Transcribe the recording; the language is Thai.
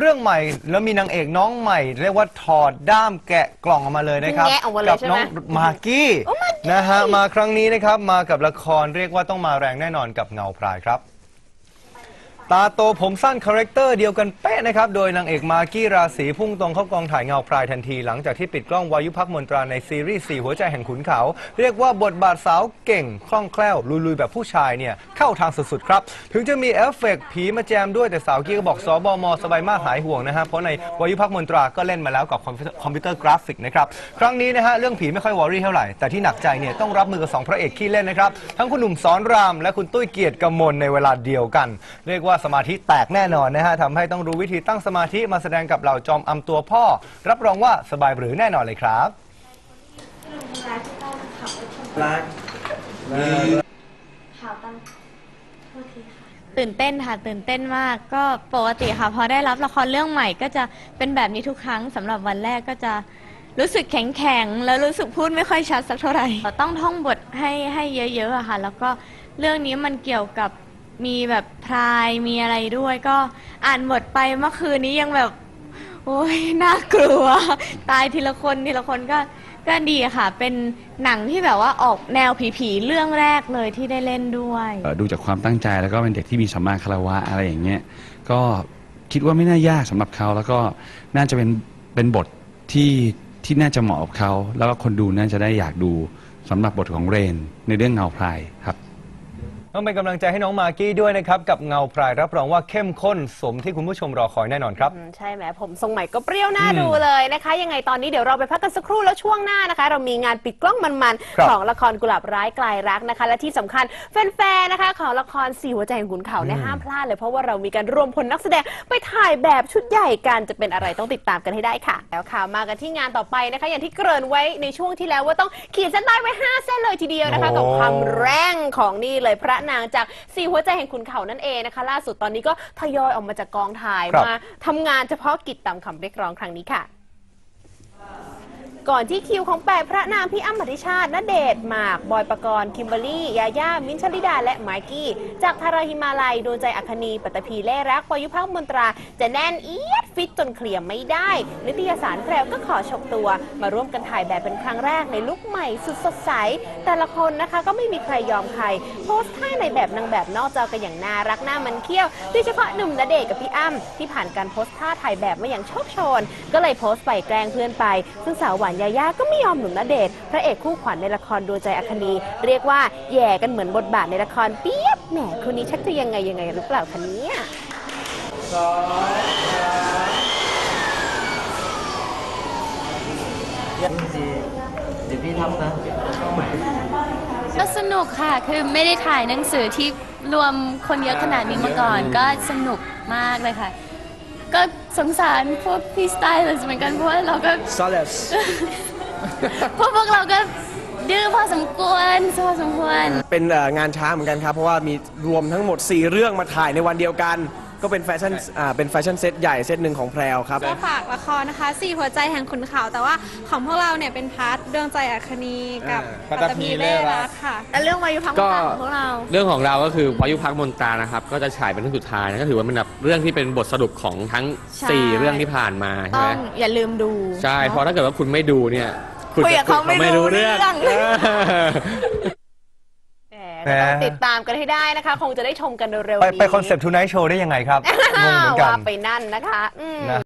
เรื่องใหม่แล้วมีนางเอกน้องใหม่ เรียกว่าถอดด้ามแกะกล่องออกมาเลยนะครับแงะออกมาเลยกัใช่ไหม น้องมากกี้นะฮะมาครั้งนี้นะครับมากับละครเรียกว่าต้องมาแรงแน่นอนกับเงาพรายครับ ตาโตผมสั้นคาแรคเตอร์เดียวกันเป๊ะนะครับ โดยนางเอกมากกี้ราศีพุ่งตรงเข้ากองถ่ายเงาพรายทันที หลังจากที่ปิดกล้องวายุพักมนตราในซีรีส์สี่หัวใจแห่งขุนเขา เรียกว่าบทบาทสาวเก่ง คล่องแคล่ว ลุยๆ แบบผู้ชายเนี่ย เข้าทางสุดๆ ครับ ถึงจะมีเอฟเฟกต์ผีมาแจมด้วยแต่สาวกี้ก็บอกสบมสบายมากหายห่วงนะฮะเพราะในวายุพักมนตราก็เล่นมาแล้วกับคอมพิวเตอร์กราฟิกนะครับครั้งนี้นะฮะเรื่องผีไม่ค่อยวอรี่เท่าไหร่แต่ที่หนักใจเนี่ยต้องรับมือกับสองพระเอกขี้เล่นนะครับทั้งคุณหนุ่มสอนรามและคุณตุ้ยเกียรติกมลในเวลาเดียวกัน เรียกว่าสมาธิแตกแน่นอนนะฮะทำให้ต้องรู้วิธีตั้งสมาธิมาแสดงกับเหล่าจอมอำตัวพ่อ รับรองว่าสบายหรือแน่นอนเลยครับข่าวตั้งโทษทีค่ะ ตื่นเต้นค่ะ ตื่นเต้นมาก ก็ปกติค่ะ พอได้รับละครเรื่องใหม่ก็จะเป็นแบบนี้ทุกครั้งสำหรับวันแรกก็จะรู้สึกแข็งแข็งๆแล้วรู้สึกพูดไม่ค่อยชัดสักเท่าไหร่ต้องท่องบทให้ให้เยอะๆอะค่ะ แล้วก็เรื่องนี้มันเกี่ยวกับ มีแบบพรายมีอะไรด้วย ก็อ่านบทไปเมื่อคืนนี้ยังแบบ โอ้ยน่ากลัว ตายทีละคนทีละคนก็ก็ดีค่ะ เป็นหนังที่แบบว่าออกแนวผีๆเรื่องแรกเลยที่ได้เล่นด้วย เอ่อดูจากความตั้งใจแล้วก็เป็นเด็กที่มีสัมมาคารวะอะไรอย่างเงี้ยก็คิดว่าไม่น่ายากสำหรับเขา แล้วก็น่าจะเป็นเป็นบทที่ที่น่าจะเหมาะกับเขา แล้วก็คนดูน่าจะได้อยากดูสำหรับบทของเรนในเรื่องเงาพรายครับ ต้องเป็นกำลังใจให้น้องมากกี้ด้วยนะครับ กับเงาพรายรับรองว่าเข้มข้นสมที่คุณผู้ชมรอคอยแน่นอนครับ อืมใช่ไหมผมทรงใหม่ก็เปรี้ยวหน้าดูเลยนะคะ ยังไงตอนนี้เดี๋ยวเราไปพักกันสักครู่แล้วช่วงหน้านะคะ เรามีงานปิดกล้องมันครับ ๆ ของละครกุหลาบร้ายกลายรักนะคะ และที่สำคัญแฟนๆนะคะ ของละครสี่หัวใจของขุนเขาเนี่ยห้ามพลาดเลยเพราะว่าเรามีการรวมพลนักแสดงไปถ่ายแบบชุดใหญ่กันจะเป็นอะไรต้องติดตามกันให้ได้ค่ะ แล้วค่ะมากันที่งานต่อไปนะคะ อย่างที่เกริ่นไว้ในช่วงที่แล้วว่าต้องขีดเส้นใต้ไว้ห้าเส้นเลยทีเดียวนะคะโอ้กับความ แรงของนี่เลยพระนางจากสี่หัวใจแห่งขุนเขานั่นเองนะคะ ล่าสุดตอนนี้ก็ทยอยออกมาจากกองถ่ายครับ มาทำงานเฉพาะกิจตามคำเรียกร้องครั้งนี้ค่ะ ก่อนที่คิวของแปดพระนางพี่อ้ำอธิชาติณเดชน์หมาก บอยปกรณ์คิมเบอรรี่ ยาย่า มิ้นท์ชลิดา และไมค์กี้ จากทาราฮิมาลัยดวงใจอัคนี ปัตตภีเล่รักวายุพักมนตรา จะแน่นเอียด ฟิตจนเคลียร์ไม่ได้ นิตยสารแพรวก็ขอฉกตัว มาร่วมกันถ่ายแบบเป็นครั้งแรกในลุคใหม่สุดสดใส แต่ละคนนะคะก็ไม่มีใครยอมใคร โพสท่าในแบบนางแบบนอกจอกันอย่างน่ารักหน้ามันเขี้ยวโดยเฉพาะหนุ่มณเดชน์กับพี่อ้ำที่ผ่านการโพสท่าถ่ายแบบมาอย่างโชคโชน ก็เลยโพสต์ไปแกล้งเพื่อนไป ซึ่งสาวหวานยาย่าก็ไม่ยอมหนุ่มณเดชน์พระเอกคู่ขวัญในละครดวงใจอัคนีเรียกว่าแย่กันเหมือนบทบาทในละครเปียบแหมคู่นี้ชักจะยังไงยังไงหรือเปล่าคะเนี่ย เดี๋ยวพี่ทำนะก็สนุกค่ะ คือไม่ได้ถ่ายหนังสือที่รวมคนเยอะขนาดนี้มาก่อน ก็สนุกมากเลยค่ะ ก็สงสารพวกพี่สไตลิสต์เหมือนกันเพราะว่าเราก็ Solace พวกพวกเราก็ดื้อพอสมควรพอสมควร เป็นเอ่องานช้างเหมือนกันครับ เพราะว่ามีรวมทั้งหมด 4 เรื่องมาถ่ายในวันเดียวกัน ก็เป็นแฟชั่นอ่าเป็นแฟชั่นเซตใหญ่เซตหนึ่งของแพรวครับ ก็ฝากละครนะคะสี่หัวใจแห่งขุนเขาแต่ว่าของพวกเราเนี่ยเป็นพาร์ทดวงใจอัคนีกับอ่าปัตตภีเล่รักค่ะและเรื่องวายุพักมนตราของพวกเรา เรื่องของเราก็คือวายุพักมนตรานะครับก็จะฉายเป็นเรื่องสุดท้ายนะก็ถือว่าเป็นแบบเรื่องที่เป็นบทสรุปของทั้งใช่4เรื่องที่ผ่านมาใช่ต้ไหอมงอย่าลืมดูใช่เพราะถ้าเกิดว่าคุณไม่ดูเนี่ย คุณคุยกับเขาไม่รู้เรื่อง เออแหมต้องติดตามกันให้ได้นะคะ คงจะได้ชมกันเร็วๆไปนี้ไปคอนเซปต์ทูไนท์โชว์ได้ยังไงครับงงเหมือนกันว่าไปนั่นนะคะอืม นะ